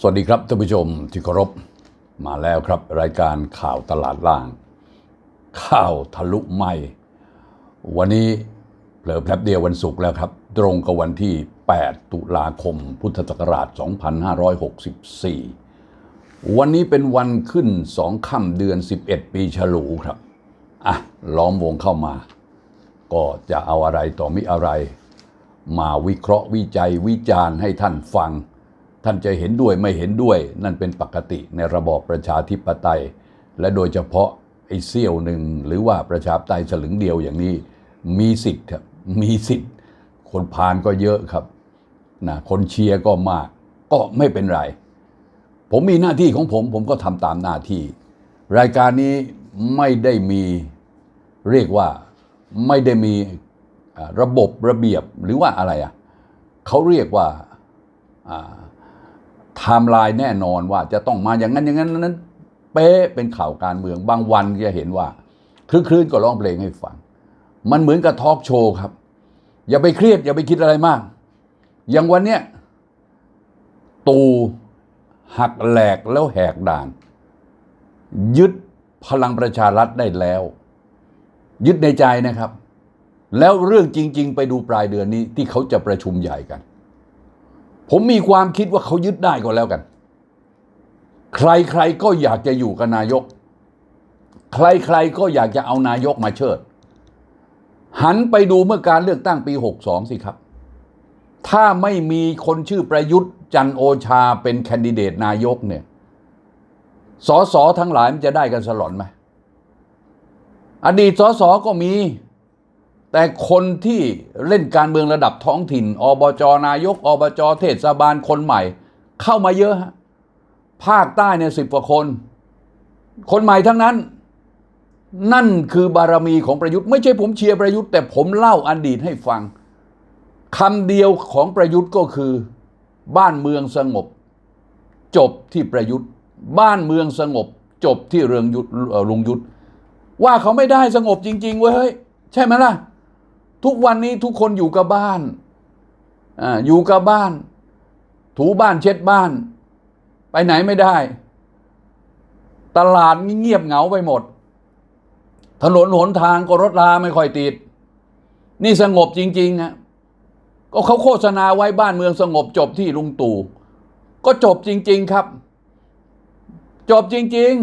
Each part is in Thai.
สวัสดีครับท่านผู้ชมที่เคารพมาแล้วครับ รายการข่าวตลาดล่าง ข่าวทะลุไม่ วันนี้เผลอแป๊บเดียววันศุกร์แล้วครับ ตรงกับวันที่ 8 ตุลาคม พุทธศักราช 2564 วันนี้เป็นวันขึ้นสองค่ำเดือน 11 ปีฉลูครับ อะ ล้อมวงเข้ามา ก็จะเอาอะไรต่อมิอะไร มาวิเคราะห์วิจัยวิจารณ์ให้ท่านฟัง ท่านจะเห็นด้วยไม่เห็นด้วย นั่นเป็นปกติในระบอบประชาธิปไตย และโดยเฉพาะไอ้เสี้ยวหนึ่งหรือว่าประชาธิปไตยสลึงเดียวอย่างนี้ มีสิทธิ์ครับมีสิทธิ์ คนพานก็เยอะครับนะคนเชียร์ก็มาก ก็ไม่เป็นไร ผมมีหน้าที่ของผม ผมก็ทำตามหน้าที่ รายการนี้ไม่ได้มีเรียกว่าไม่ได้มีระบบระเบียบหรือว่าอะไรอะเขาเรียกว่า ไทม์ไลน์แน่นอนว่าจะต้องมาอย่างนั้นอย่างนั้นนั้นเป๊ะเป็นข่าวการเมือง บางวันจะเห็นว่าคลื่นก็ร้องเพลงให้ฟัง มันเหมือนกับทอล์กโชว์ครับ อย่าไปเครียดอย่าไปคิดอะไรมาก อย่างวันเนี้ยตูหักแหลกแล้วแหกด่าน ยึดพลังประชารัฐได้แล้ว ยึดในใจนะครับ แล้วเรื่องจริง ๆ ไปดูปลายเดือนนี้ที่เขาจะประชุมใหญ่กัน ผมมีความคิดว่าเขายึดได้ก็แล้วกัน ใครๆก็อยากจะอยู่กับนายก ใครๆก็อยากจะเอานายกมาเชิด หันไปดูเมื่อการเลือกตั้งปี 62 สิครับ ถ้าไม่มีคนชื่อประยุทธ์จันโอชาเป็นแคนดิเดตนายกเนี่ยสอสอทั้งหลายมันจะได้กันสลอนไหมอดีตสอสอก็มี แต่คนที่เล่นการเมืองระดับท้องถิ่น อบจนายก อบจเทศบาลคนใหม่ เข้ามาเยอะฮะภาคใต้เนี่ยสิบกว่าคน คนใหม่ทั้งนั้น นั่นคือบารมีของประยุทธ์ไม่ใช่ผมเชียร์ประยุทธ์ แต่ผมเล่าอดีตให้ฟังคำเดียวของประยุทธ์ก็คือ บ้านเมืองสงบ จบที่ประยุทธ์ บ้านเมืองสงบ จบที่เรืองยุทธลุงยุทธว่าเขาไม่ได้สงบจริง ๆ เว้ยเฮ้ยใช่ไหมล่ะ ทุกวันนี้ทุกคนอยู่กับบ้านออยู่กับบ้าน ถูบ้านเช็ดบ้าน ไปไหนไม่ได้ ตลาดเงียบเหงาไปหมด ถนนหนทางก็รถราไม่ค่อยติด นี่สงบจริงๆฮะก็เขาโฆษณาไว้บ้านเมืองสงบจบที่ลุงตู่ก็จบจริง ๆครับ จบจริง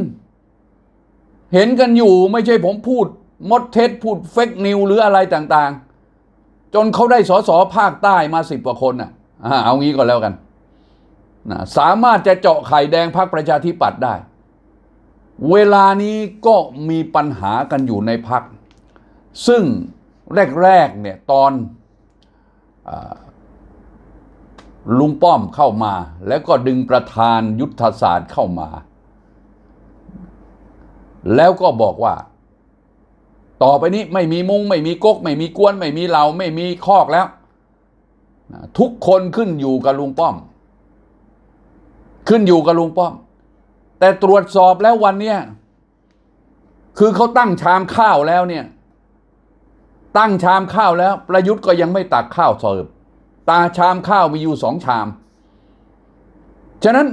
ๆ เห็นกันอยู่ไม่ใช่ผมพูดมดเท็จพูดเฟกนิวหรืออะไรต่างๆ จนเขาได้สอสอภาคใต้มาสิบกว่าคนอะเอางี้ก็แล้วกันนะสามารถจะเจาะไข่แดงพรรคประชาธิปัตย์ได้ เวลานี้ก็มีปัญหากันอยู่ในพักซึ่งแรกๆเนี่ยตอนอลุงป้อมเข้ามา แล้วก็ดึงประธานยุทธศาสตร์เข้ามา แล้วก็บอกว่า ต่อไปนี้ไม่มีมุงไม่มีก๊ก ไม่มีกวน ไม่มีเหลาไม่มีคอกแล้ว ทุกคนขึ้นอยู่กับลุงป้อม ขึ้นอยู่กับลุงป้อม แต่ตรวจสอบแล้ววันเนี้ยคือเขาตั้งชามข้าวแล้วเนี่ย ตั้งชามข้าวแล้ว ประยุทธ์ก็ยังไม่ตักข้าวเสิร์ฟตาชามข้าวมีอยู่สองชาม ฉะนั้น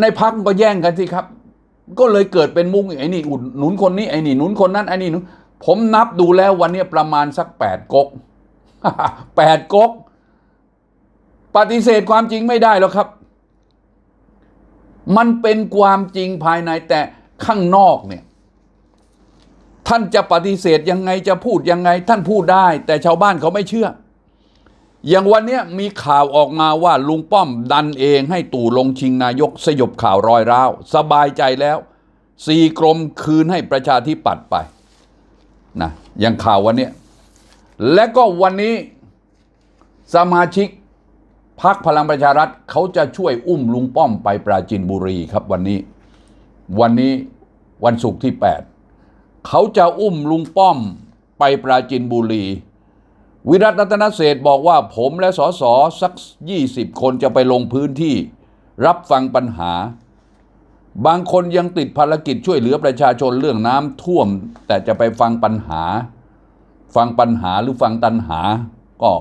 ในพักก็แย่งกันสิครับ ก็เลยเกิดเป็นมุ้งไอ้นี่อุดหนุนคนนี้ไอ้นี่หนุนคนนั้นไอ้นี่หนุนผมนับดูแล้ววันนี้ประมาณสักแปดก๊กแปดก๊กปฏิเสธความจริงไม่ได้หรอกครับ มันเป็นความจริงภายในแต่ข้างนอกเนี่ย ท่านจะปฏิเสธยังไงจะพูดยังไง ท่านพูดได้ แต่ชาวบ้านเขาไม่เชื่อ อย่างวันนี้มีข่าวออกมาว่าลุงป้อมดันเองให้ตู่ลงชิงนายกสยบข่าวรอยร้าว สบายใจแล้วสี่กรมคืนให้ประชาธิปัตย์ไปนะอย่างข่าววันนี้ และก็วันนี้สมาชิกพักพลังประชารัฐเขาจะช่วยอุ้มลุงป้อมไปปราจินบุรีครับวันนี้ วันนี้วันศุกร์ที่ 8 เขาจะอุ้มลุงป้อมไปปราจินบุรี วิรัตรัตนเศษบอกว่าผมและสสสัก 20 คนจะไปลงพื้นที่ รับฟังปัญหา บางคนยังติดภารกิจช่วยเหลือประชาชนเรื่องน้ำท่วม แต่จะไปฟังปัญหา ฟังปัญหาหรือฟังตัญหา ก็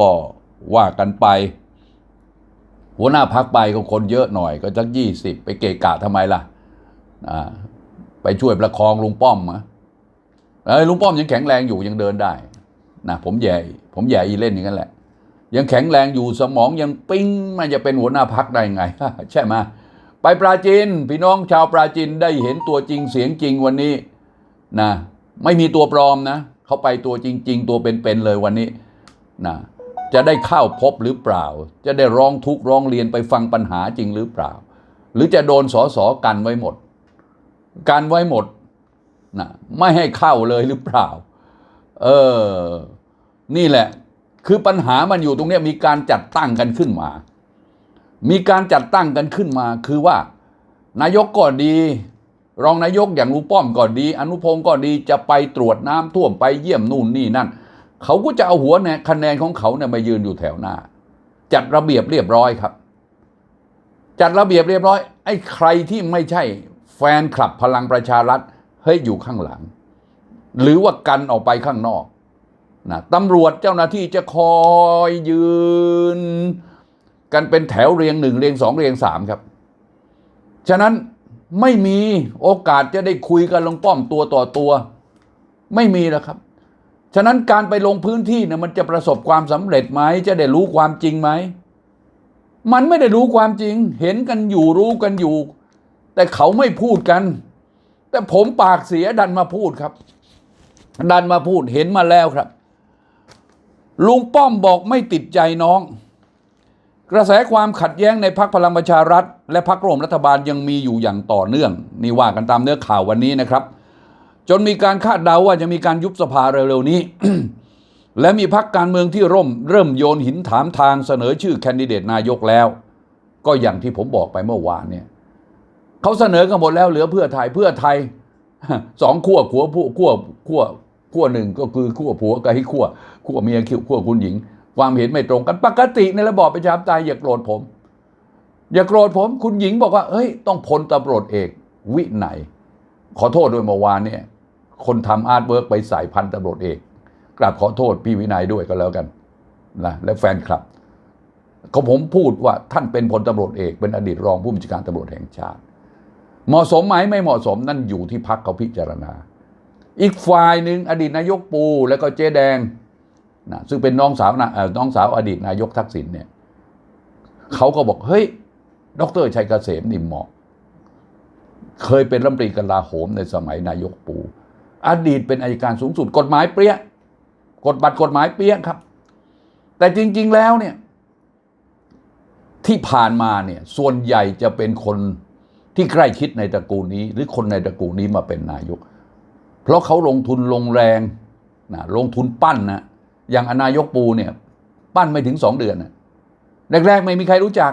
ก็ว่ากันไป หัวหน้าพักไปก็คนเยอะหน่อย ก็จักยี่สิบไปเกะกะทำไมล่ะไปช่วยประคองลุงป้อมมะเอ้ลุงป้อมยังแข็งแรงอยู่ยังเดินได้ นะผมแย่ผมแย่อีเล่นอย่างนั้นแหละ ยังแข็งแรงอยู่สมองยังปิ้งมันจะเป็นหัวหน้าพักได้ไง ใช่ไหมไปปราจีนพี่น้องชาวปราจีนได้เห็นตัวจริงเสียงจริงวันนี้นะไม่มีตัวปลอมนะเขาไปตัวจริง ๆ ตัวเป็นๆเลยวันนี้นะจะได้เข้าพบหรือเปล่า จะได้ร้องทุกข์ร้องเรียนไปฟังปัญหาจริงหรือเปล่า หรือจะโดนสอสอกันไว้หมด กันไว้หมดนะไม่ให้เข้าเลยหรือเปล่า เออ นี่แหละ คือปัญหามันอยู่ตรงนี้มีการจัดตั้งกันขึ้นมา มีการจัดตั้งกันขึ้นมา คือว่า นายกก็ดี รองนายกอย่างลุงป้อมก็ดี อนุพงศ์ก็ดีจะไปตรวจน้ำท่วมไปเยี่ยมนู่นนี่นั่น เขาก็จะเอาหัวเนี่ยคะแนนของเขาเนี่ยมายืนอยู่แถวหน้า จัดระเบียบเรียบร้อยครับ จัดระเบียบเรียบร้อย ไอ้ใครที่ไม่ใช่แฟนคลับพลังประชารัฐเฮ้ยอยู่ข้างหลัง หรือว่ากันออกไปข้างนอกนะตำรวจเจ้าหน้าที่จะคอยยืน กันเป็นแถวเรียงหนึ่งเรียงสองเรียงสามครับ ฉะนั้นไม่มีโอกาสจะได้คุยกันลงป้อมตัวต่อตัว ไม่มีแล้วครับ ฉะนั้นการไปลงพื้นที่เนี่ยมันจะประสบความสำเร็จไหมจะได้รู้ความจริงไหมมันไม่ได้รู้ความจริง เห็นกันอยู่รู้กันอยู่ แต่เขาไม่พูดกัน แต่ผมปากเสียดันมาพูดครับ ดันมาพูดเห็นมาแล้วครับ ลุงป้อมบอกไม่ติดใจน้อง กระแสความขัดแย้งในพักพลังประชารัฐ และพักร่วมรัฐบาลยังมีอยู่อย่างต่อเนื่อง นี่ว่ากันตามเนื้อข่าววันนี้นะครับ จนมีการคาดเดาว่าจะมีการยุบสภาเร็วๆนี้ และมีพักการเมืองที่ร่ม เริ่มโยนหินถามทางเสนอชื่อแคนดิเดตนายกแล้ว ก็อย่างที่ผมบอกไปเมื่อวานเนี่ยเขาเสนอกันหมดแล้วเหลือเพื่อไทยเพื่อไทยสองขั้วขัวผู้ขั้วขั้ว ขั้วหนึ่งก็คือขั้วผัวกับให้ขั้วขั้วเมียขั้วคุณหญิง ความเห็นไม่ตรงกันปกติในระบอบประชาธิปไตยอย่าโกรธผม อย่าโกรธผมคุณหญิงบอกว่าเฮ้ย ต้องพลตำรวจเอก วิไนยขอโทษด้วยเมื่อวานเนี่ย คนทำอาร์ตเวิร์กไปใส่พันตำรวจเอกกราบขอโทษพี่วินัยด้วยก็แล้วกันนะและแฟนคลับเขาผมพูดว่าท่านเป็นพลตำรวจเอกเป็นอดีตรองผู้บัญชาการตำรวจแห่งชาติ เหมาะสมไหมไม่เหมาะสมนั่นอยู่ที่พักเขาพิจารณา อีกฝ่ายหนึ่งอดีตนายกปูแล้วก็เจ๊แดงนะซึ่งเป็นน้องสาวนะเอ่อน้องสาวอดีตนายกทักษิณเนี่ยเขาก็บอกเฮ้ย ดรชัยเกษมนี่เหมาะ เคยเป็นรัฐมนตรีกลาโหมในสมัยนายกปู อดีตเป็นอายการสูงสุดกฎหมายเปรี้ยกฎบัตรกฎหมายเปรี้ยครับ แต่จริง ๆแล้วเนี่ยที่ผ่านมาเนี่ยส่วนใหญ่จะเป็นคนที่ใกล้ชิดในตระกูลนี้ หรือคนในตระกูลนี้มาเป็นนายก เพราะเขาลงทุนลงแรงนะลงทุนปั้นนะอย่างอนายกปูเนี่ยปั้นไม่ถึงสองเดือนนะแรกๆไม่มีใครรู้จัก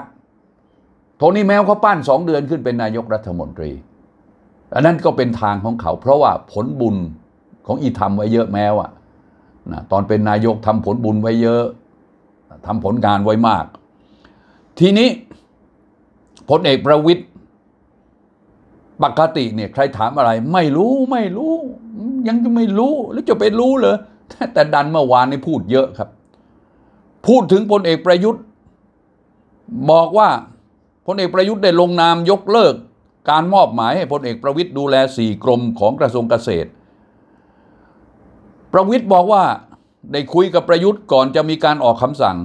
โทนี่แมวเขาปั้นสองเดือนขึ้นเป็นนายกรัฐมนตรี อันนั้นก็เป็นทางของเขา เพราะว่าผลบุญของอีทำไว้เยอะแมวอะนะตอนเป็นนายกทำผลบุญไว้เยอะทำผลงานไว้มาก ทีนี้พลเอกประวิตยปกติเนี่ยใครถามอะไร ไม่รู้ไม่รู้ ยังจะไม่รู้แล้วจะไปรู้เหรอแต่ดันเมื่อวานนี่พูดเยอะครับ พูดถึงพลเอกประยุทธ์ บอกว่าพลเอกประยุทธ์ได้ลงนามยกเลิก การมอบหมายให้พลเอกประวิตยดูแลสี่กรมของกระทรวงเกษตร ประวิตยบอกว่าได้คุยกับประยุทธ์ก่อนจะมีการออกคำสั่ง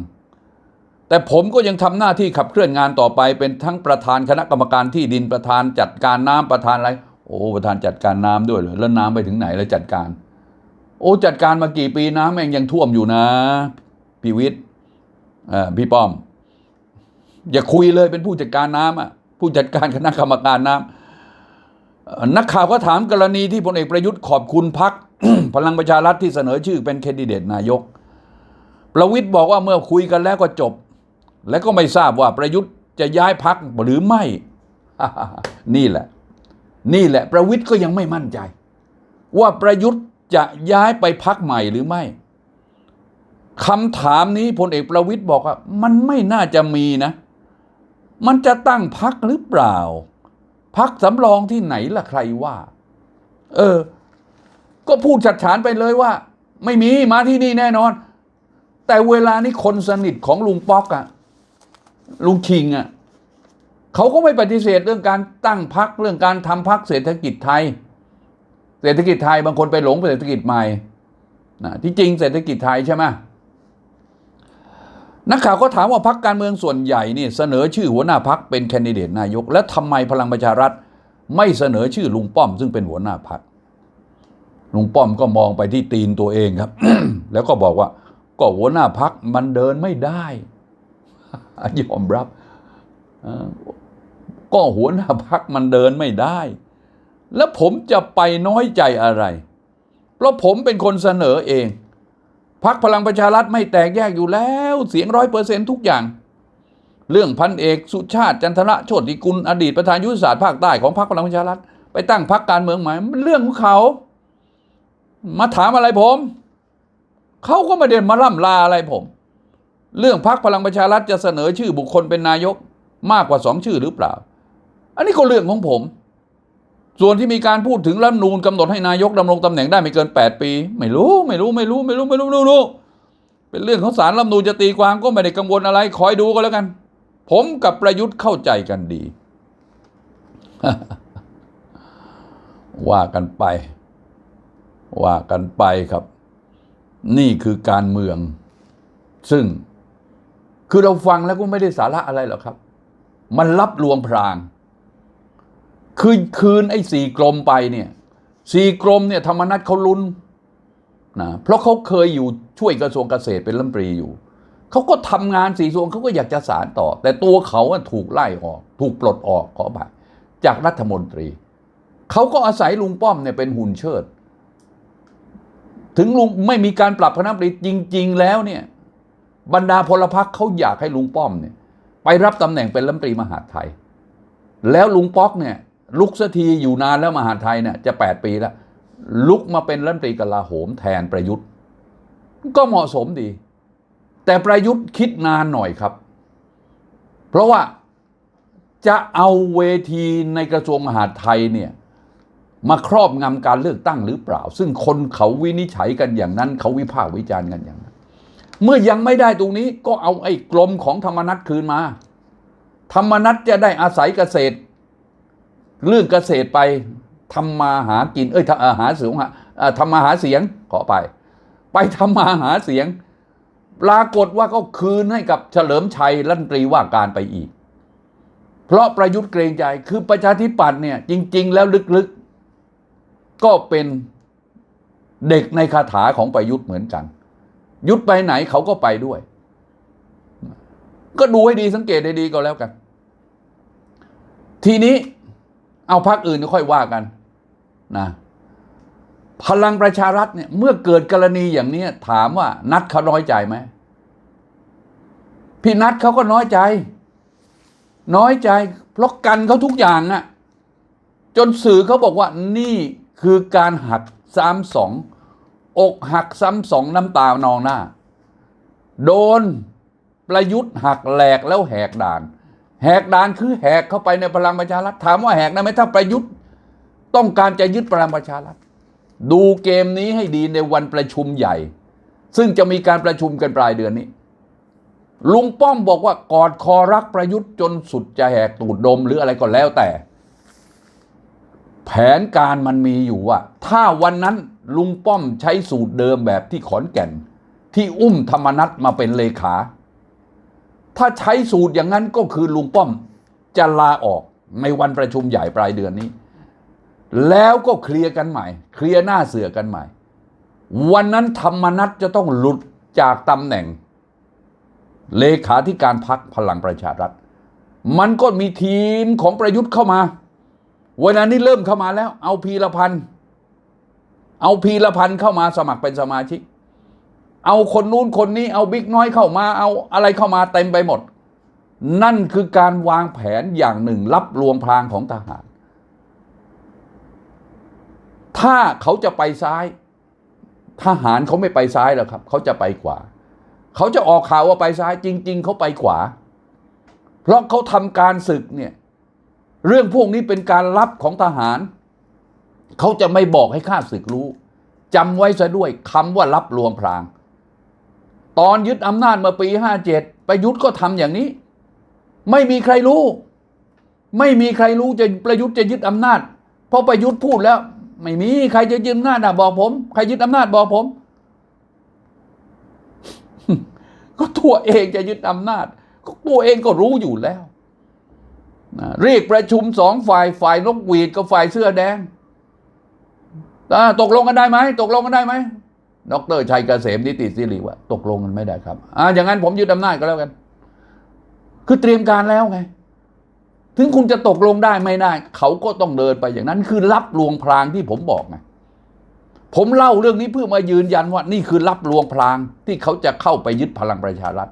แต่ผมก็ยังทำหน้าที่ขับเคลื่อนงานต่อไปเป็นทั้งประธานคณะกรรมการที่ดินประธานจัดการน้ำประธานอะไร โอ้ประธานจัดการน้ำด้วยเลยแล้วน้ำไปถึงไหนแล้วจัดการ โอ้จัดการมากี่ปีน้ำแม่งยังท่วมอยู่นะพี่วิทย์อ่พี่ป้อม อย่าคุยเลยเป็นผู้จัดการน้ำอะผู้จัดการคณะกรรมการน้ำเอ่อนักข่าวก็ถามกรณีที่พลเอกประยุทธ์ขอบคุณพักพลังประชารัฐที่เสนอชื่อเป็นแคนดิเดตนายก ประวิทย์บอกว่าเมื่อคุยกันแล้วก็จบ และก็ไม่ทราบว่าประยุทธ์จะย้ายพักหรือไม่ นี่แหละ นี่แหละประวิทย์ก็ยังไม่มั่นใจ ว่าประยุทธ์จะย้ายไปพักใหม่หรือไม่คำถามนี้พลเอกประวิทย์บอกว่า มันไม่น่าจะมีนะ มันจะตั้งพักหรือเปล่า พักสำรองที่ไหนล่ะใครว่า เออ ก็พูดชัดฉานไปเลยว่า ไม่มีมาที่นี่แน่นอน แต่เวลานี้คนสนิทของลุงป๊อกอะลุงชิงอะ เขาก็ไม่ปฏิเสธเรื่องการตั้งพักเรื่องการทำพักเศรษฐกิจไทย เศรษฐกิจไทยบางคนไปหลงเศรษฐกิจใหม่นะที่จริงเศรษฐกิจไทยใช่ไหมนักข่าวก็ถามว่าพักการเมืองส่วนใหญ่นี่เสนอชื่อหัวหน้าพักเป็นแคนดิเดตนายก และทำไมพลังประชารัฐไม่เสนอชื่อลุงป้อม ซึ่งเป็นหัวหน้าพักลุงป้อมก็มองไปที่ตีนตัวเองครับ แล้วก็บอกว่า ก็หัวหน้าพักมันเดินไม่ได้ยอมรับอ่อ ก็หัวหน้าพักมันเดินไม่ได้ แล้วผมจะไปน้อยใจอะไร เพราะผมเป็นคนเสนอเองพักพลังประชารัฐไม่แตกแยกอยู่แล้วเสียงร้อยเปอร์เซ็นทุกอย่าง เรื่องพันเอกสุชาติจันทระโชติกุลอดีตประธานยุทธศาสตร์ภาคใต้ของพรรคพลังประชารัฐไปตั้งพรรคการเมืองใหม่มันเรื่องของเขา มาถามอะไรผมเขาก็ไม่ได้มาล่ำลาอะไรผม เรื่องพักพลังประชารัฐจะเสนอชื่อบุคคลเป็นนายกมากกว่าสองชื่อหรือเปล่า อันนี้ก็เรื่องของผม ส่วนที่มีการพูดถึงรัฐนูนกำหนดให้นายกดำรงตำแหน่งได้ไม่เกิน 8 ปีไม่รู้ไม่รู้ไม่รู้ไม่รู้ไม่รู้ไม่รู้ไม่รู้เป็นเรื่องของสารรัฐนูนจะตีความก็ไม่ได้กังวลอะไร คอยดูก็แล้วกัน ผมกับประยุทธ์เข้าใจกันดี ว่ากันไป ว่ากันไปครับ นี่คือการเมือง ซึ่งคือเราฟังแล้วก็ไม่ได้สาระอะไรหรอกครับ มันรับลวงพราง คือคืนไอ้สี่กรมไปเนี่ยสี่กรมเนี่ยธรรมนัตเขาลุ้นนะเพราะเขาเคยอยู่ช่วยกระทรวงเกษตรเป็นรัฐมนตรีอยู่เขาก็ทำงานสี่กระทรวงเขาก็อยากจะสารต่อ แต่ตัวเขาถูกไล่ออก ถูกปลดออกขอไปจากรัฐมนตรีเขาก็อาศัยลุงป้อมเนี่ยเป็นหุ่นเชิด ถึงลุงไม่มีการปรับคณะรัฐมนตรีจริง ๆ แล้วเนี่ย บรรดาพลพรรคเขาอยากให้ลุงป้อมเนี่ย ไปรับตำแหน่งเป็นรัฐมนตรีมหาดไทย แล้วลุงป๊อกเนี่ย ลุกสักทีอยู่นานแล้วมหาไทยเนี่ยจะแปดปีแล้ว ลุกมาเป็นรัฐมนตรีกลาโหมแทนประยุทธ์ ก็เหมาะสมดี แต่ประยุทธ์คิดนานหน่อยครับ เพราะว่าจะเอาเวทีในกระทรวงมหาดไทยเนี่ยมาครอบงำการเลือกตั้งหรือเปล่า ซึ่งคนเขาวินิจฉัยกันอย่างนั้น เขาวิพากษ์วิจารณ์กันอย่างนั้น เมื่อยังไม่ได้ตรงนี้ก็เอาไอ้กลมของธรรมนัตคืนมา ธรรมนัตจะได้อาศัยเกษตร เรื่องเกษตรไปทำมาหากิน เอ้ยหาเสียงหาเอ่อทำมาหาเสียงขอไป ไปทำมาหาเสียง ปรากฏว่าก็คืนให้กับเฉลิมชัยรัฐมนตรีว่าการไปอีก เพราะประยุทธ์เกรงใจคือประชาธิปัตย์เนี่ยจริง ๆ แล้วลึกๆ ก็เป็นเด็กในคาถาของประยุทธ์เหมือนกัน ยุทธไปไหนเขาก็ไปด้วย ก็ดูให้ดีสังเกตให้ดีก็แล้วกัน ทีนี้ เอาพักอื่นค่อยว่ากันนะพลังประชารัฐเนี่ยเมื่อเกิดกรณีอย่างนี้ถามว่า นัดเขาน้อยใจไหมพี่นัดเขาก็น้อยใจ น้อยใจเพราะกันเขาทุกอย่างอะจนสื่อเขาบอกว่านี่คือการหักซ้ำสองอกหักซ้ำสองน้ำตานองหน้า โดนประยุทธ์หักแหลกแล้วแหกด่าน แหกด่านคือแหกเข้าไปในพลังประชารัฐถามว่าแหกได้ไหมถ้าประยุทธ์ ต้องการจะยึดพลังประชารัฐ ดูเกมนี้ให้ดีในวันประชุมใหญ่ ซึ่งจะมีการประชุมกันปลายเดือนนี้ ลุงป้อมบอกว่ากอดคอรักประยุทธ์จนสุดจะแหกตูดดมหรืออะไรก็แล้วแต่ แผนการมันมีอยู่ว่า ถ้าวันนั้นลุงป้อมใช้สูตรเดิมแบบที่ขอนแก่น ที่อุ้มธรรมนัตมาเป็นเลขา ถ้าใช้สูตรอย่างนั้นก็คือลุงป้อมจะลาออกในวันประชุมใหญ่ปลายเดือนนี้ แล้วก็เคลียร์กันใหม่ เคลียร์หน้าเสือกันใหม่ วันนั้นธรรมนัตจะต้องหลุดจากตำแหน่ง เลขาธิการพักพลังประชารัฐ มันก็มีทีมของประยุทธ์เข้ามาเวลานี้เริ่มเข้ามาแล้ว เอาพีรพันธ์เอาพีรพันธ์เข้ามาสมัครเป็นสมาชิก เอาคนนู้นคนนี้เอาบิ๊กน้อยเข้ามาเอาอะไรเข้ามาเต็มไปหมด นั่นคือการวางแผนอย่างหนึ่งรับลวงพรางของทหาร ถ้าเขาจะไปซ้าย ทหารเขาไม่ไปซ้ายหรอกครับ เขาจะไปขวา เขาจะออกข่าวว่าไปซ้ายจริง ๆ เขาไปขวา เพราะเขาทำการศึกเนี่ยเรื่องพวกนี้เป็นการลับของทหาร เขาจะไม่บอกให้ข้าศึกรู้จำไว้ซะด้วยคำว่ารับลวงพราง ตอนยึดอำนาจเมื่อปี57ประยุทธ์ก็ทำอย่างนี้ ไม่มีใครรู้ ไม่มีใครรู้จะประยุทธ์จะยึดอำนาจ เพราะประยุทธ์พูดแล้ว ไม่มีใครจะยึดอำนาจนะบอกผม ใครยึดอำนาจบอกผม ก็ตัวเองจะยึดอำนาจ ก็ตัวเองก็รู้อยู่แล้วเรียกประชุมสองฝ่ายฝ่ายนกหวีดกับฝ่ายเสื้อแดงอ่าตกลงกันได้ไหมตกลงกันได้ไหม ดรชัยเกษมนิติสิริว่าตกลงกันไม่ได้ครับอ่าอย่างนั้นผมยึดอำนาจก็แล้วกัน คือเตรียมการแล้วไง ถึงคุณจะตกลงได้ไม่ได้ เขาก็ต้องเดินไปอย่างนั้นคือรับลวงพรางที่ผมบอกไงผมเล่าเรื่องนี้เพื่อมายืนยันว่า นี่คือรับลวงพรางที่เขาจะเข้าไปยึดพลังประชารัฐ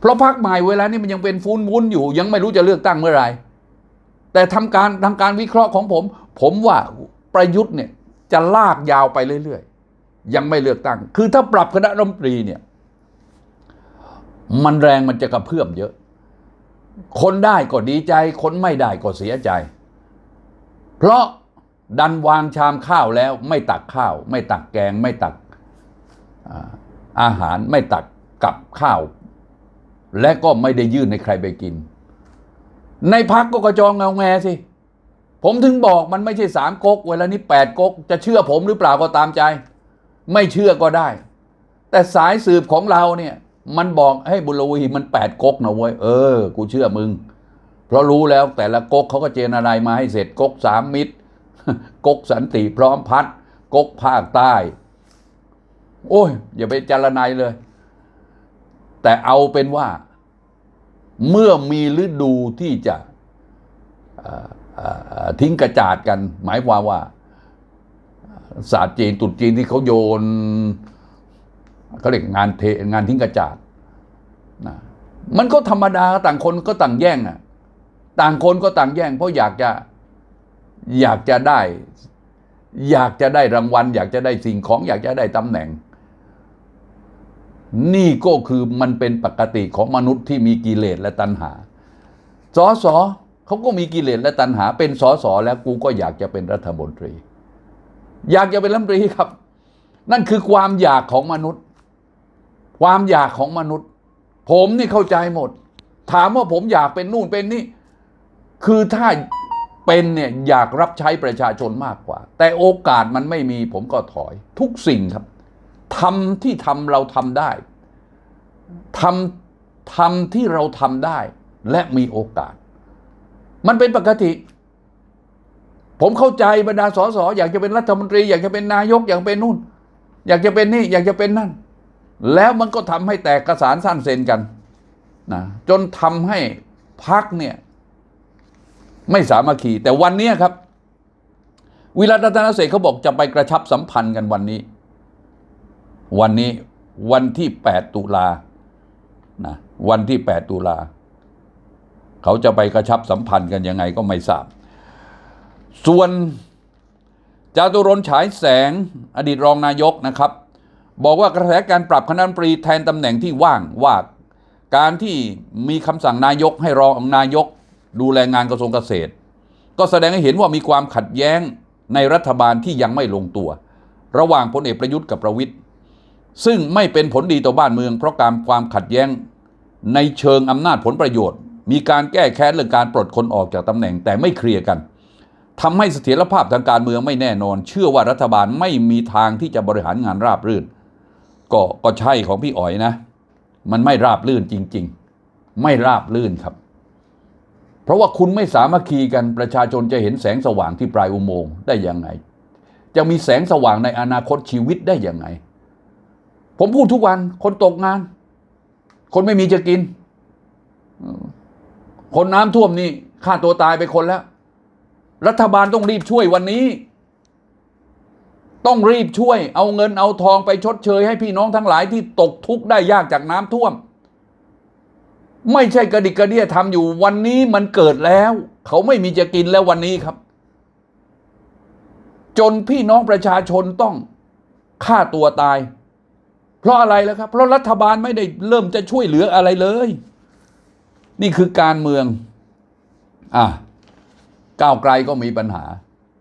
เพราะพรรคใหม่เวลานี้มันยังเป็นฟูนวุ้นอยู่ ยังไม่รู้จะเลือกตั้งเมื่อไหร่แต่ทำการทางการวิเคราะห์ของผม ผมว่าประยุทธ์เนี่ยจะลากยาวไปเรื่อยๆ ยังไม่เลือกตั้ง คือถ้าปรับคณะรัฐมนตรีเนี่ย มันแรงมันจะกระเพื่อมเยอะ คนได้ก็ดีใจ คนไม่ได้ก็เสียใจ เพราะดันวางชามข้าวแล้ว ไม่ตักข้าว ไม่ตักแกง ไม่ตักอาหารไม่ตักกับข้าว และก็ไม่ได้ยื่นให้ใครไปกิน ในพักก็กระจองเงาแงสิ ผมถึงบอกมันไม่ใช่สามก๊กเวลานี้แปดก๊กจะเชื่อผมหรือเปล่าก็ตามใจ ไม่เชื่อก็ได้ แต่สายสืบของเราเนี่ย มันบอกให้บุรวีมันแปดก๊กนะเว้ยเออ กูเชื่อมึง เพราะรู้แล้วแต่ละก๊กเขาก็เจนอะไรมาให้เสร็จก๊กสามมิตรก๊กสันติพร้อมพัดก๊กภาคใต้ โอ้ย อย่าไปจารนายเลย แต่เอาเป็นว่า เมื่อมีฤดูที่จะทิ้งกระจาดกัน หมายความว่า ศาสตร์จีนตรุษจีนที่เขาโยนเขาเรียกงานเทงานทิ้งกระจาดนะมันก็ธรรมดาต่างคนก็ต่างแย่งอะต่างคนก็ต่างแย่ง เพราะอยากจะอยากจะได้ อยากจะได้รางวัล อยากจะได้สิ่งของ อยากจะได้ตำแหน่ง นี่ก็คือมันเป็นปกติของมนุษย์ที่มีกิเลสและตัณหาสอสอเขาก็มีกิเลสและตัณหา เป็นสอสอแล้วกูก็อยากจะเป็นรัฐมนตรี อยากจะเป็นรัฐมนตรีครับ นั่นคือความอยากของมนุษย์ ความอยากของมนุษย์ ผมนี่เข้าใจหมด ถามว่าผมอยากเป็นนู่นเป็นนี่ คือถ้าเป็นเนี่ยอยากรับใช้ประชาชนมากกว่า แต่โอกาสมันไม่มีผมก็ถอย ทุกสิ่งครับทำที่ทำเราทำได้ทำทำที่เราทำได้ และมีโอกาส มันเป็นปกติ ผมเข้าใจบรรดาสสอยากจะเป็นรัฐมนตรี อยากจะเป็นนายกอยากเป็นนู่น อยากจะเป็นนี่อยากจะเป็นนั่น แล้วมันก็ทำให้แตกกระสานสั้นเซนกันนะจนทำให้พักเนี่ย ไม่สามัคคีแต่วันนี้ครับ วิรัตรัตนเสกเขาบอกจะไปกระชับสัมพันธ์กันวันนี้ วันนี้วันที่ 8 ตุลานะวันที่ 8 ตุลาเขาจะไปกระชับสัมพันธ์กันยังไงก็ไม่ทราบ ส่วนจาตุรนฉายแสงอดีตรองนายกนะครับ บอกว่ากระแสการปรับคณะรัฐมนตรีแทนตำแหน่งที่ว่างว่าการที่มีคำสั่งนายกให้รองนายกดูแลงานกระทรวงเกษตร ก็แสดงให้เห็นว่ามีความขัดแย้งในรัฐบาลที่ยังไม่ลงตัว ระหว่างพลเอกประยุทธ์กับประวิทย์ซึ่งไม่เป็นผลดีต่อบ้านเมือง เพราะการความขัดแย้งในเชิงอำนาจผลประโยชน์ มีการแก้แค้นเรื่องการปลดคนออกจากตำแหน่งแต่ไม่เคลียร์กัน ทำให้เสถียรภาพทางการเมืองไม่แน่นอน เชื่อว่ารัฐบาลไม่มีทางที่จะบริหารงานราบรื่น ก็ก็ใช่ของพี่อ๋อยนะ มันไม่ราบลื่นจริง ๆ ไม่ราบลื่นครับ เพราะว่าคุณไม่สามัคคีกันประชาชนจะเห็นแสงสว่างที่ปลายอุโมงค์ได้ยังไง จะมีแสงสว่างในอนาคตชีวิตได้ยังไง ผมพูดทุกวันคนตกงาน คนไม่มีจะกิน คนน้ำท่วมนี่ฆ่าตัวตายไปคนแล้ว รัฐบาลต้องรีบช่วยวันนี้ ต้องรีบช่วย เอาเงินเอาทองไปชดเชย ให้พี่น้องทั้งหลายที่ตกทุกข์ได้ยากจากน้ำท่วม ไม่ใช่กระดิกกระเดียทำอยู่วันนี้มันเกิดแล้ว เขาไม่มีจะกินแล้ววันนี้ครับ จนพี่น้องประชาชนต้องฆ่าตัวตาย เพราะอะไรแล้วครับ เพราะรัฐบาลไม่ได้เริ่มจะช่วยเหลืออะไรเลย นี่คือการเมือง อะ ก้าวไกลก็มีปัญหา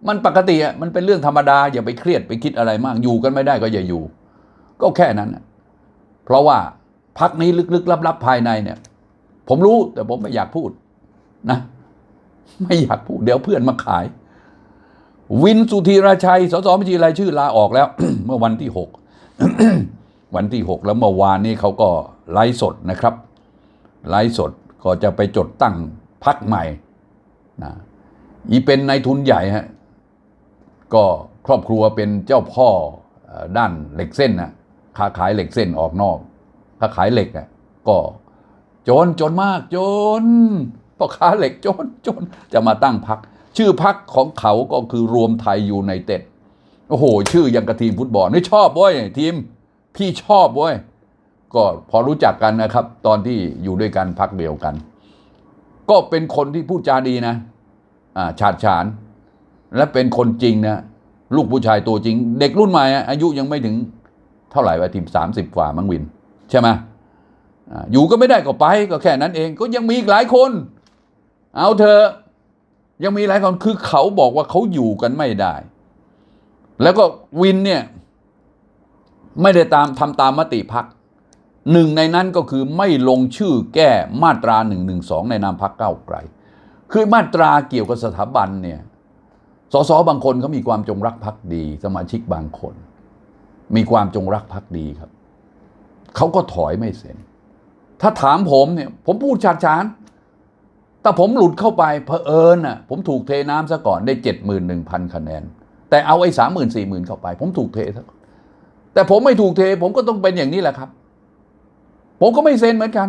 มันปกติอะมันเป็นเรื่องธรรมดาอย่าไปเครียดไปคิดอะไรมากอยู่กันไม่ได้ก็อย่าอยู่ ก็แค่นั้น เพราะว่าพักนี้ลึกๆลับๆภายในเนี่ย ผมรู้แต่ผมไม่อยากพูดนะ ไม่อยากพูดเดี๋ยวเพื่อนมาขาย วินสุธีราชัยสสบัญชีรายชื่อลาออกแล้ว เมื่อวันที่หกวันที่หกแล้วเมื่อวานนี้เขาก็ไลฟ์สดนะครับไลฟ์สดก็จะไปจดตั้งพักใหม่นะ อีเป็นนายทุนใหญ่ฮะก็ครอบครัวเป็นเจ้าพ่อด้านเหล็กเส้นนะค้าขายเหล็กเส้นออกนอกค้าขายเหล็กอะก็จนจนมากจนพ่อค้าเหล็กจนจนจะมาตั้งพัก ชื่อพักของเขาก็คือรวมไทยอยูไนเต็ดโอ้โห ชื่อยังกับทีมฟุตบอลนี่ชอบเว้ยทีม พี่ชอบเว้ยก็พอรู้จักกันนะครับ ตอนที่อยู่ด้วยกันพักเดียวกัน ก็เป็นคนที่พูดจาดีนะ ฉาดฉาน และเป็นคนจริงนะลูกผู้ชายตัวจริง เด็กรุ่นใหม่อายุยังไม่ถึงเท่าไหร่วะทีมสามสิบกว่ามังวิน ใช่ไหมออยู่ก็ไม่ได้ก็ไปก็แค่นั้นเองก็ยังมีอีกหลายคน เอาเถอยังมีหลายคนคือเขาบอกว่าเขาอยู่กันไม่ได้ แล้วก็วินเนี่ยไม่ได้ตามทำตามมติพักหนึ่งในนั้นก็คือไม่ลงชื่อแก้มาตราหนึ่งหนึ่งสองในนามพักเก้าไกล คือมาตราเกี่ยวกับสถาบันเนี่ยสสบางคนเขามีความจงรักภักดี สมาชิกบางคน มีความจงรักภักดีครับ เขาก็ถอยไม่เซ็นถ้าถามผมเนี่ย ผมพูดชาดฉานแต่ผมหลุดเข้าไปเผอิญน่ะผมถูกเทน้ำซะก่อนได้เจ็ดหมื่นหนึ่งพันคะแนน แต่เอาไอ้สามหมื่นสี่หมื่นเข้าไป ผมถูกเทซะแต่ผมไม่ถูกเท ผมก็ต้องเป็นอย่างนี้แหละครับ ผมก็ไม่เซ็นเหมือนกัน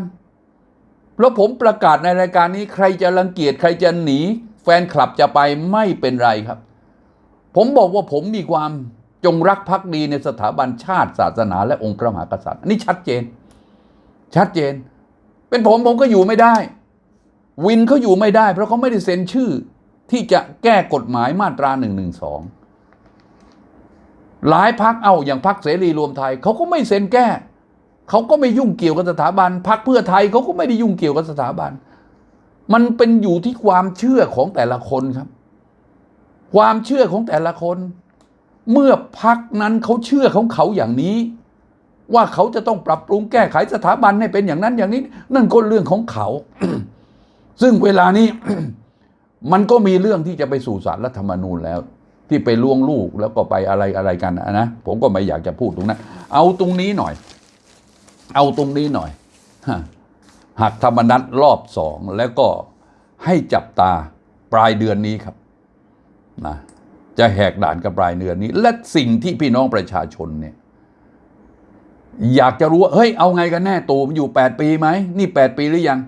เพราะผมประกาศในรายการนี้ใครจะรังเกียจใครจะหนี แฟนคลับจะไปไม่เป็นไรครับ ผมบอกว่าผมมีความจงรักภักดีในสถาบันชาติศาสนา และองค์พระมหากษัตริย์ อันนี้ชัดเจน ชัดเจน เป็นผมผมก็อยู่ไม่ได้ วินเขาอยู่ไม่ได้ เพราะเขาไม่ได้เซ็นชื่อ ที่จะแก้กฎหมายมาตราหนึ่งหนึ่งสองหลายพักเอาอย่างพักเสรีรวมไทยเขาก็ไม่เซ็นแก้ เขาก็ไม่ยุ่งเกี่ยวกับสถาบันพักเพื่อไทยเขาก็ไม่ได้ยุ่งเกี่ยวกับสถาบัน มันเป็นอยู่ที่ความเชื่อของแต่ละคนครับ ความเชื่อของแต่ละคน เมื่อพักนั้นเขาเชื่อของเขาอย่างนี้ ว่าเขาจะต้องปรับปรุงแก้ไขสถาบันให้เป็นอย่างนั้นอย่างนี้ นั่นก็เรื่องของเขา ซึ่งเวลานี้มันก็มีเรื่องที่จะไปสู่สารรัฐธรรมนูญแล้ว ที่ไปล่วงลูกแล้วก็ไปอะไรอะไรกันนะผมก็ไม่อยากจะพูดตรงนั้นเอาตรงนี้หน่อย เอาตรงนี้หน่อยหักธรรมนัตรอบสองแล้วก็ให้จับตาปลายเดือนนี้ครับนะจะแหกด่านกับปลายเดือนนี้ และสิ่งที่พี่น้องประชาชนเนี่ยอยากจะรู้ว่าเฮ้ยเอาไงกันแน่ตูมันอยู่ 8 ปีไหมนี่ 8 ปีหรือยัง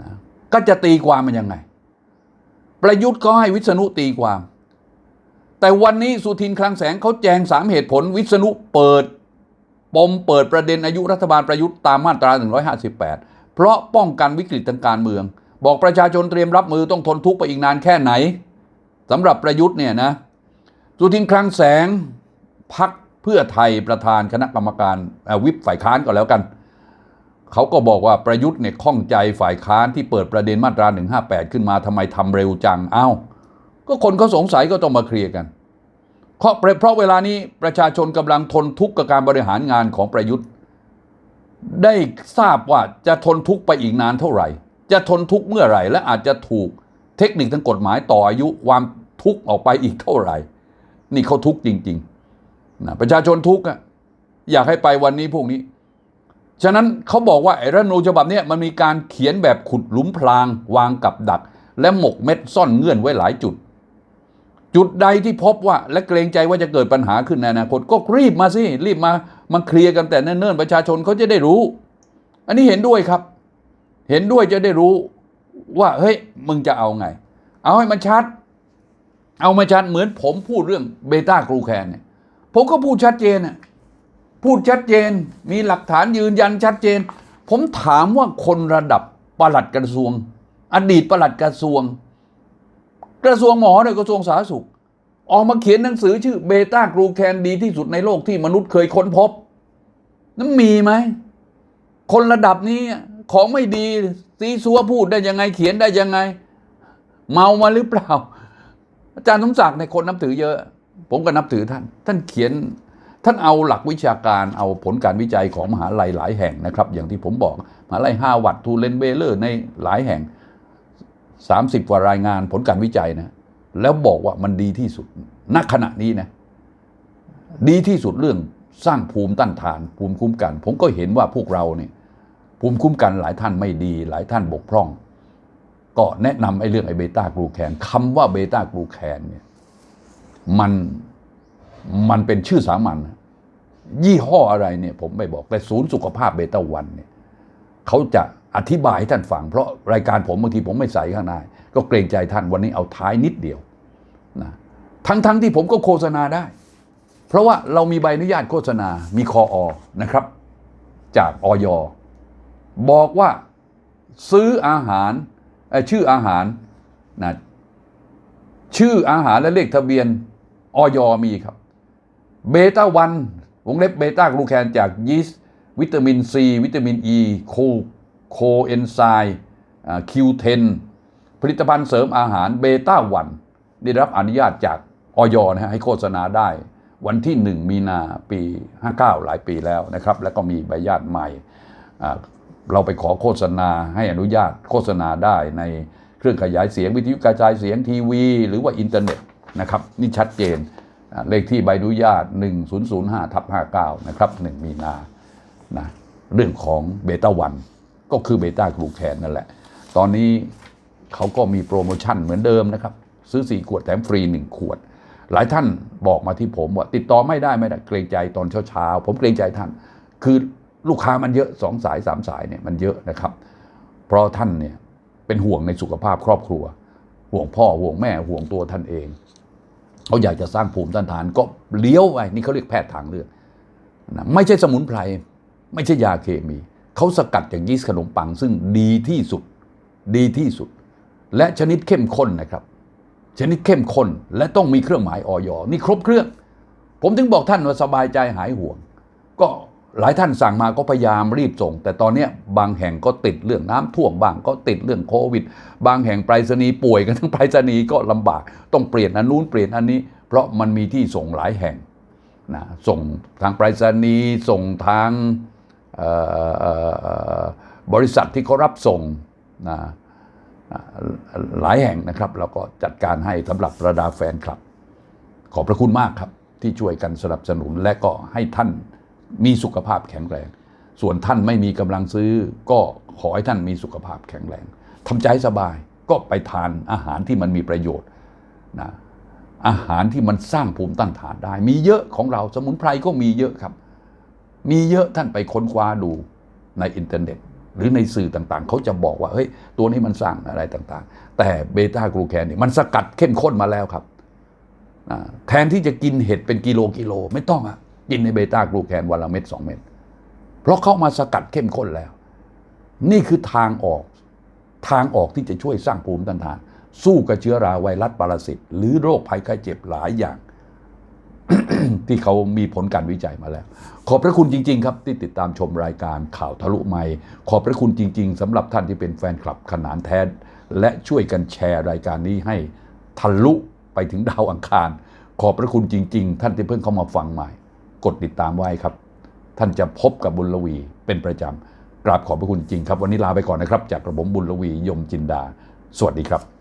นะก็จะตีความมันยังไง ประยุทธ์ก็ให้วิษณุตีความ แต่วันนี้สุทินคลังแสงเขาแจงสามเหตุผลวิษณุเปิด ปมเปิดประเด็นอายุรัฐบาลประยุทธ์ตามมาตรา 158 เพราะป้องกันวิกฤตทางการเมือง บอกประชาชนเตรียมรับมือต้องทนทุกข์ไปอีกนานแค่ไหนสำหรับประยุทธ์เนี่ยนะสุทินคลังแสงพักเพื่อไทยประธานคณะกรรมการวิปฝ่ายค้านก็แล้วกันเขาก็บอกว่าประยุทธ์เนี่ยข้องใจฝ่ายค้านที่เปิดประเด็นมาตรา 158 ขึ้นมาทำไมทำเร็วจังเอ้าก็คนเขาสงสัยก็ต้องมาเคลียร์กัน เพราะเพราะเวลานี้ประชาชนกำลังทนทุกข์กับการบริหารงานของประยุทธ์ ได้ทราบว่าจะทนทุกข์ไปอีกนานเท่าไหร่ จะทนทุกข์เมื่อไหร่ และอาจจะถูกเทคนิคทางกฎหมายต่ออายุความทุกข์ออกไปอีกเท่าไหร่ นี่เขาทุกข์จริงๆนะประชาชนทุกข์อะอยากให้ไปวันนี้พวกนี้ ฉะนั้นเขาบอกว่าไอ้รัฐมนูญฉบับนี้มันมีการเขียนแบบขุดหลุมพรางวางกับดัก และหมกเม็ดซ่อนเงื่อนไว้หลายจุด จุดใดที่พบว่าและเกรงใจว่าจะเกิดปัญหาขึ้นในอนาคตก็รีบมาสิรีบมามาเคลียร์กันแต่เนิ่นๆประชาชนเขาจะได้รู้ อันนี้เห็นด้วยครับ เห็นด้วยจะได้รู้ว่าเฮ้ยมึงจะเอาไง เอาให้มันชัด เอามาชัดเหมือนผมพูดเรื่องเบต้ากรูแคนเนี่ยผมก็พูดชัดเจนน่ะพูดชัดเจนมีหลักฐานยืนยันชัดเจน ผมถามว่าคนระดับปลัดกระทรวง อดีตปลัดกระทรวง กระทรวงหมอเนี่ยกระทรวงสาธารณสุข ออกมาเขียนหนังสือชื่อเบต้ากรูแคนดีที่สุดในโลกที่มนุษย์เคยค้นพบ นั้นมีไหม คนระดับนี้ของไม่ดีซีซัวพูดได้ยังไงเขียนได้ยังไง เมามาหรือเปล่า อาจารย์สมศักดิ์ในคนนับถือเยอะ ผมก็นับถือท่าน ท่านเขียนท่านเอาหลักวิชาการเอาผลการวิจัยของมหาลัยหลายแห่งนะครับ อย่างที่ผมบอกมหาลัยฮาวาดทูเลนเบเลอร์ในหลายแห่ง 30กว่ารายงานผลการวิจัยนะ แล้วบอกว่ามันดีที่สุดณขณะนี้นะ ดีที่สุดเรื่องสร้างภูมิต้านทาน ภูมิคุ้มกัน ผมก็เห็นว่าพวกเราเนี่ยภูมิคุ้มกันหลายท่านไม่ดี หลายท่านบกพร่อง ก็แนะนำไอ้เรื่องไอ้เบต้ากลูแคนคำว่าเบต้ากลูแคนเนี่ยมันมันเป็นชื่อสามัญยี่ห้ออะไรเนี่ยผมไม่บอกแต่ศูนย์สุขภาพเบต้าวันเนี่ยเขาจะ อธิบายให้ท่านฟัง เพราะรายการผมบางทีผมไม่ใส่ข้างในก็เกรงใจท่านวันนี้เอาท้ายนิดเดียวนะทั้งๆทที่ผมก็โฆษณาได้ เพราะว่าเรามีใบอนุญาตโฆษณา มีคออนะครับ จากออยบอกว่าซื้ออาหารชื่ออาหารนะชื่ออาหารและเลขทะเบียนออยมีครับเบต้าวันวงเล็บเบต้ากลูแคนจากยีสต์วิตามินซีวิตามินอีโค โคเอนไซม์คิวเทนผลิตภัณฑ์เสริมอาหารเบต้าวันได้รับอนุญาตจากออยนะฮะให้โฆษณาได้วันที่ 1 มีนาปี 59 หลายปีแล้วนะครับ แล้วก็มีใบอนุญาตใหม่ เราไปขอโฆษณาให้อนุญาตโฆษณาได้ในเครื่องขยายเสียงวิทยุกระจายเสียงทีวี หรือว่าอินเทอร์เน็ตนะครับ นี่ชัดเจนเลขที่ใบอนุญาต 1005ทับ59 นะครับ 1 มีนานะเรื่องของเบต้าวัน ก็คือเบต้ากลูแคนนั่นแหละ ตอนนี้เขาก็มีโปรโมชั่นเหมือนเดิมนะครับ ซื้อ 4 ขวดแถมฟรี 1 ขวด หลายท่านบอกมาที่ผมว่า ติดต่อไม่ได้ไม่ได้เกรงใจตอนเช้าๆผมเกรงใจท่าน คือลูกค้ามันเยอะสองสายสามสายเนี่ยมันเยอะนะครับ เพราะท่านเนี่ยเป็นห่วงในสุขภาพครอบครัว ห่วงพ่อห่วงแม่ห่วงตัวท่านเองเขาอยากจะสร้างภูมิต้านทานก็เลี้ยวไปนี่เขาเรียกแพทย์ทางเลือกนะไม่ใช่สมุนไพรไม่ใช่ยาเคมี เขาสกัดจากยีสต์ขนมปัง ซึ่งดีที่สุดดีที่สุด และชนิดเข้มข้นนะครับ ชนิดเข้มข้นและต้องมีเครื่องหมายออยนี่ครบเครื่อง ผมถึงบอกท่านว่าสบายใจหายห่วง ก็หลายท่านสั่งมาก็พยายามรีบส่ง แต่ตอนนี้บางแห่งก็ติดเรื่องน้ำท่วมบางก็ติดเรื่องโควิด บางแห่งไปรษณีย์ป่วยกันทั้งไปรษณีย์ก็ลำบาก ต้องเปลี่ยนอันนู้นเปลี่ยนอันนี้ เพราะมันมีที่ส่งหลายแห่งนะส่งทางไปรษณีย์ส่งทาง บริษัทที่เขารับส่งนะหลายแห่งนะครับ เราก็จัดการให้สำหรับประดาแฟนคลับ ขอบพระคุณมากครับ ที่ช่วยกันสนับสนุนและก็ให้ท่านมีสุขภาพแข็งแรง ส่วนท่านไม่มีกำลังซื้อ ก็ขอให้ท่านมีสุขภาพแข็งแรงทำใจสบายก็ไปทานอาหารที่มันมีประโยชน์นะอาหารที่มันสร้างภูมิต้านทานได้ มีเยอะของเราสมุนไพรก็มีเยอะครับ มีเยอะท่านไปค้นคว้าดูในอินเทอร์เน็ต หรือในสื่อต่างๆ เขาจะบอกว่าเฮ้ยตัวนี้มันสร้างอะไรต่างๆ แต่เบต้ากลูแคนนี่มันสกัดเข้มข้นมาแล้วครับแทนที่จะกินเห็ดเป็นกิโลกิโลไม่ต้องอะกินในเบต้ากลูแคนวันละเม็ดสองเม็ดเพราะเขามาสกัดเข้มข้นแล้ว นี่คือทางออกทางออกที่จะช่วยสร้างภูมิต้านทาน สู้กับเชื้อราไวรัสปรสิตหรือโรคภัยไข้เจ็บหลายอย่าง ที่เขามีผลการวิจัยมาแล้ว ขอบพระคุณจริง ๆ ครับที่ติดตามชมรายการข่าวทะลุไม่ขอบพระคุณจริง ๆสำหรับท่านที่เป็นแฟนคลับขนานแท้ และช่วยกันแชร์รายการนี้ให้ทะลุไปถึงดาวอังคาร ขอบพระคุณจริง ๆ ท่านที่เพิ่งเข้ามาฟังใหม่ กดติดตามไว้ครับ ท่านจะพบกับบุญลวีเป็นประจำกราบขอบพระคุณจริงครับ วันนี้ลาไปก่อนนะครับ จากกระผมบุญลวียมจินดา สวัสดีครับ